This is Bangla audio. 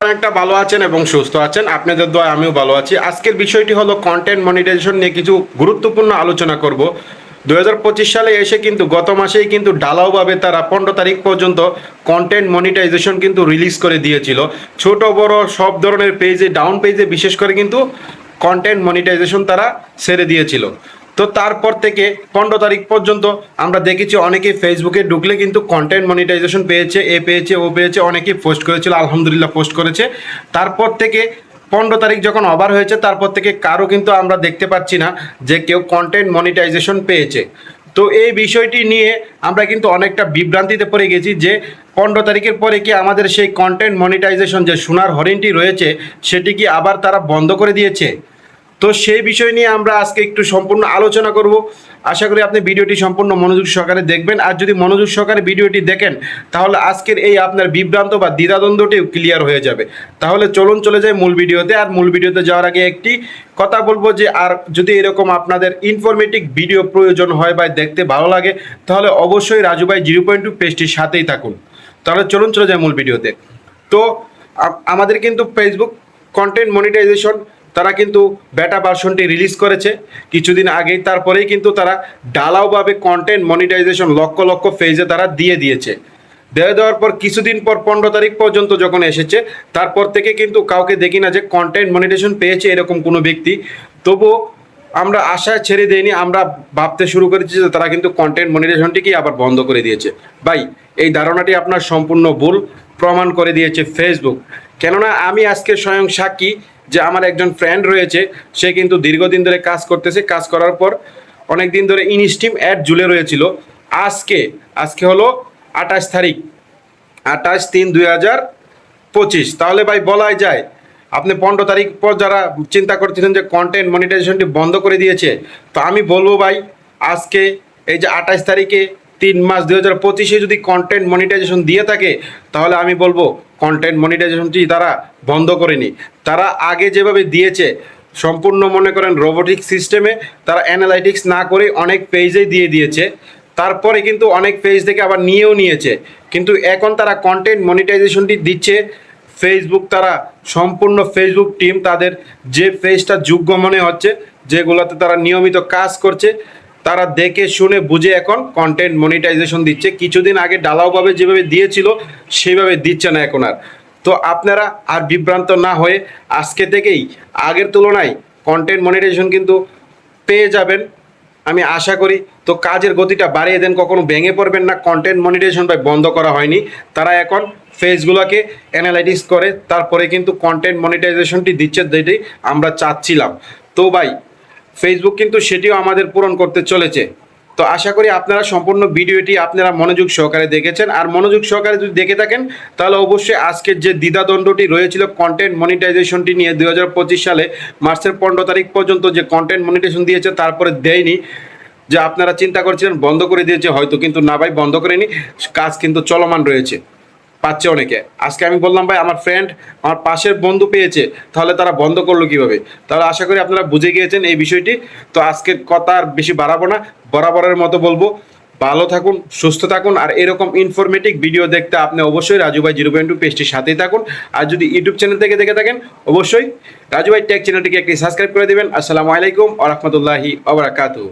অনেকটা ভালো আছেন এবং সুস্থ আছেন। আপনাদের দোয়া আমিও ভালো আছি। আজকের বিষয়টি হলো কন্টেন্ট মনিটাইজেশন নিয়ে কিছু গুরুত্বপূর্ণ আলোচনা করব। দু হাজার পঁচিশ সালে এসে কিন্তু গত মাসেই কিন্তু ডালাওভাবে তারা পনেরো তারিখ পর্যন্ত কন্টেন্ট মনিটাইজেশন কিন্তু রিলিজ করে দিয়েছিল। ছোট, বড় সব ধরনের পেজে ডাউন পেজে বিশেষ করে কিন্তু কন্টেন্ট মনিটাইজেশন তারা ছেড়ে দিয়েছিল। তো তারপর থেকে পনেরো তারিখ পর্যন্ত আমরা দেখেছি অনেকেই ফেসবুকে ঢুকলে কিন্তু কন্টেন্ট মনিটাইজেশন পেয়েছে, এ পেয়েছে, ও পেয়েছে, অনেকেই পোস্ট করেছিল, আলহামদুলিল্লাহ পোস্ট করেছে। তারপর থেকে পনেরো তারিখ যখন অবার হয়েছে, তারপর থেকে কারও কিন্তু আমরা দেখতে পাচ্ছি না যে কেউ কন্টেন্ট মনিটাইজেশন পেয়েছে। তো এই বিষয়টি নিয়ে আমরা কিন্তু অনেকটা বিভ্রান্তিতে পড়ে গেছি যে পনেরো তারিখের পরে কি আমাদের সেই কন্টেন্ট মনিটাইজেশন যে সোনার হরিণটি রয়েছে, সেটি কি আবার তারা বন্ধ করে দিয়েছে? তো সেই বিষয় নিয়ে আমরা আজকে একটু সম্পূর্ণ আলোচনা করব। আশা করি আপনি ভিডিওটি সম্পূর্ণ মনোযোগ সহকারে দেখবেন। আর যদি মনোযোগ সহকারে ভিডিওটি দেখেন, তাহলে আজকের এই আপনার বিভ্রান্ত বা দ্বিধাদ্বন্দ্বটিও ক্লিয়ার হয়ে যাবে। তাহলে চলুন চলে যাই মূল ভিডিওতে। আর মূল ভিডিওতে যাওয়ার আগে একটি কথা বলব যে, আর যদি এরকম আপনাদের ইনফরমেটিভ ভিডিও প্রয়োজন হয় বা দেখতে ভালো লাগে, তাহলে অবশ্যই রাজুভাই জিরো পয়েন্ট টু পেজটির সাথেই থাকুন। তাহলে চলুন চলে যাই মূল ভিডিওতে। তো আমাদের কিন্তু ফেসবুক কন্টেন্ট মনিটাইজেশন তারা কিন্তু বেটা ভার্সনটি রিলিজ করেছে। কিছুদিন আগেই তারপরেই কিন্তু তারা ডালাওভাবে কন্টেন্ট মনিটাইজেশন লক্ষ লক্ষ ফেজে তারা দিয়ে দিয়েছে। দেওয়া দেওয়ার পর কিছুদিন পর পনেরো তারিখ পর্যন্ত যখন এসেছে, তারপর থেকে কিন্তু কাউকে দেখি না যে কন্টেন্ট মনিটাইজেশন পেয়েছে এরকম কোনো ব্যক্তি। তবুও আমরা আশা ছেড়ে দেইনি, আমরা ভাবতে শুরু করেছি যে তারা কিন্তু কন্টেন্ট মনিটাইজেশনটিকেই আবার বন্ধ করে দিয়েছে। ভাই, এই ধারণাটি আপনার সম্পূর্ণ ভুল, প্রমাণ করে দিয়েছে ফেসবুক কেননা আমি আজকে স্বয়ং সাক্ষী যে আমার একজন ফ্রেন্ড রয়েছে, সে কিন্তু দীর্ঘদিন ধরে কাজ করতেছে। কাজ করার পর অনেক দিন ধরে ইনস্টিম অ্যাড ঝুলে রয়েছিল। আজকে আজকে হলো আঠাশ তারিখ, আঠাশ তিন দুই হাজার পঁচিশ। তাহলে ভাই বলাই যায়, আপনি পনেরো তারিখ পর যারা চিন্তা করতেছেন যে কন্টেন্ট মনিটাইজেশনটি বন্ধ করে দিয়েছে, তো আমি বলব ভাই, আজকে এই যে আঠাশ তারিখে তিন মাস দুই হাজার পঁচিশে যদি কন্টেন্ট মনিটাইজেশন দিয়ে থাকে, তাহলে আমি বলব কন্টেন্ট মনিটাইজেশনটি তারা বন্ধ করেনি। তারা আগে যেভাবে দিয়েছে, সম্পূর্ণ মনে করেন রোবোটিক সিস্টেমে তারা অ্যানালাইটিক্স না করে অনেক পেজেই দিয়ে দিয়েছে। তারপরে কিন্তু অনেক পেজ থেকে আবার নিয়েও নিয়েছে। কিন্তু এখন তারা কন্টেন্ট মনিটাইজেশনটি দিচ্ছে। ফেসবুক তারা সম্পূর্ণ ফেসবুক টিম তাদের যে পেজটা যোগ্য মনে হচ্ছে, যেগুলোতে তারা নিয়মিত কাজ করছে তারা দেখে শুনে বুঝে এখন কন্টেন্ট মনিটাইজেশন দিচ্ছে। কিছুদিন আগে ডালাওভাবে যেভাবে দিয়েছিল, সেইভাবে দিচ্ছে না এখন আর। তো আপনারা আর বিভ্রান্ত না হয়ে আজকে থেকেই, আগের তুলনায় কন্টেন্ট মনিটাইজেশন কিন্তু পেয়ে যাবেন। আমি আশা করি, তো কাজের গতিটা বাড়িয়ে দেন। কখনো ভেঙে পড়বেন না। কন্টেন্ট মনিটাইজেশন ভাই বন্ধ করা হয়নি। তারা এখন ফেসগুলোকে অ্যানালাইটিস করে, তারপরে কিন্তু কন্টেন্ট মনিটাইজেশনটি দিচ্ছে যেটি আমরা চাচ্ছিলাম। তো ভাই ফেসবুক কিন্তু সেটিও আমাদের পূরণ করতে চলেছে। তো আশা করি আপনারা সম্পূর্ণ ভিডিওটি আপনারা মনোযোগ সহকারে দেখেছেন। আর মনোযোগ সহকারে যদি দেখে থাকেন, তাহলে অবশ্যই আজকের যে দ্বিধাদ্বন্দ্বটি রয়েছিল কন্টেন্ট মনিটাইজেশনটি নিয়ে দু হাজার পঁচিশ সালে মার্চের পনেরো তারিখ পর্যন্ত যে কন্টেন্ট মনিটাইজেশন দিয়েছে, তারপরে দেয়নি। যে আপনারা চিন্তা করছিলেন, বন্ধ করে দিয়েছে, হয়তো কিন্তু না ভাই, বন্ধ করেনি। কাজ কিন্তু চলমান রয়েছে। পাচ্ছে অনেকে। আজকে আমি বললাম, ভাই, আমার ফ্রেন্ড আমার পাশের বন্ধু পেয়েছে, তাহলে তারা বন্ধ করল কীভাবে? তাহলে আশা করি আপনারা বুঝে গিয়েছেন এই বিষয়টি। তো আজকের কথা আর বেশি বাড়াবো না, বরাবরের মতো বলব। ভালো থাকুন, সুস্থ থাকুন, আর এরকম ইনফরমেটিভ ভিডিও দেখতে আপনি অবশ্যই রাজু ভাই জিরো পয়েন্ট টু পেজটির সাথেই থাকুন। আর যদি ইউটিউব চ্যানেল থেকে দেখে থাকেন, অবশ্যই রাজু ভাই টেক চ্যানেলটিকে একটি সাবস্ক্রাইব করে দেবেন। আসসালামু আলাইকুম আ রহমতুল্লাহি আবরাকাতু